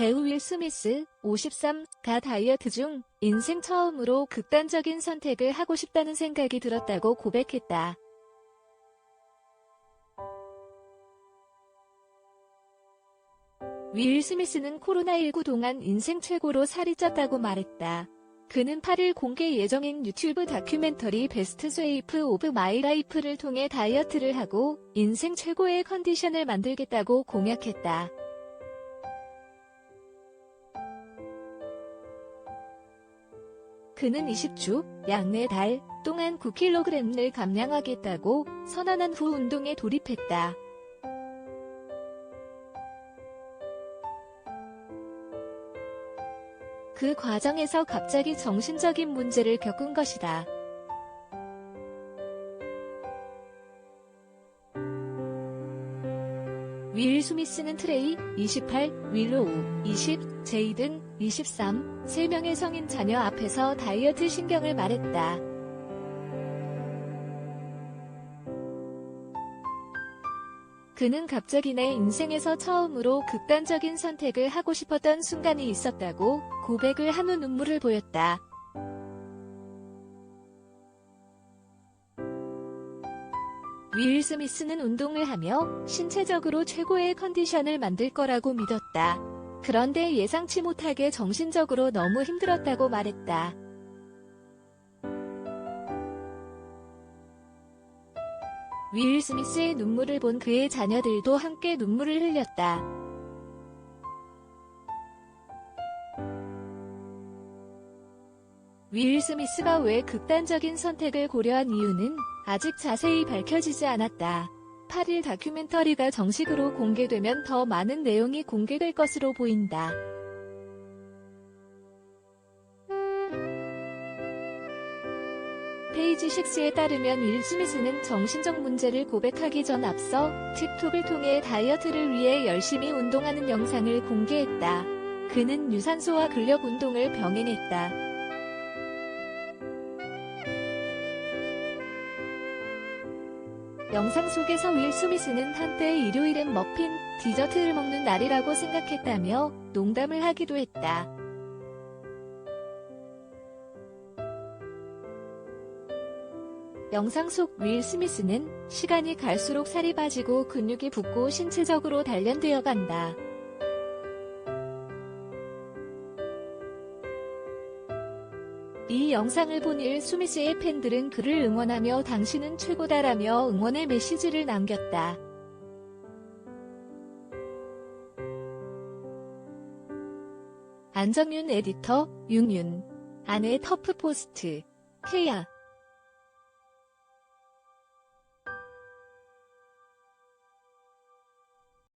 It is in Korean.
배우 윌 스미스, 53가 다이어트 중 인생 처음으로 극단적인 선택을 하고 싶다는 생각이 들었다고 고백했다. 윌 스미스는 코로나19 동안 인생 최고로 살이 쪘다고 말했다. 그는 8일 공개 예정인 유튜브 다큐멘터리 베스트 쉐이프 오브 마이 라이프를 통해 다이어트를 하고 인생 최고의 컨디션을 만들겠다고 공약했다. 그는 20주, 약 4달 동안 9kg을 감량하겠다고 선언한 후 운동에 돌입했다. 그 과정에서 갑자기 정신적인 문제를 겪은 것이다. 윌 스미스는 트레이, 28, 윌로우, 20, 제이든, 23, 3명의 성인 자녀 앞에서 다이어트 신경을 말했다. 그는 갑자기 내 인생에서 처음으로 극단적인 선택을 하고 싶었던 순간이 있었다고 고백을 한 후 눈물을 보였다. 윌 스미스는 운동을 하며 신체적으로 최고의 컨디션을 만들 거라고 믿었다. 그런데 예상치 못하게 정신적으로 너무 힘들었다고 말했다. 윌 스미스의 눈물을 본 그의 자녀들도 함께 눈물을 흘렸다. 윌 스미스가 왜 극단적인 선택을 고려한 이유는 아직 자세히 밝혀지지 않았다. 8일 다큐멘터리가 정식으로 공개되면 더 많은 내용이 공개될 것으로 보인다. 페이지 6에 따르면 윌 스미스는 정신적 문제를 고백하기 전 앞서 틱톡을 통해 다이어트를 위해 열심히 운동하는 영상을 공개했다. 그는 유산소와 근력 운동을 병행했다. 영상 속에서 윌 스미스는 한때 일요일엔 머핀, 디저트를 먹는 날이라고 생각했다며 농담을 하기도 했다. 영상 속 윌 스미스는 시간이 갈수록 살이 빠지고 근육이 붙고 신체적으로 단련되어 간다. 이 영상을 본윌 스미스의 팬들은 그를 응원하며 당신은 최고다라며 응원의 메시지를 남겼다. 안정윤 에디터, 윤윤. 아내 터프 포스트. 케야.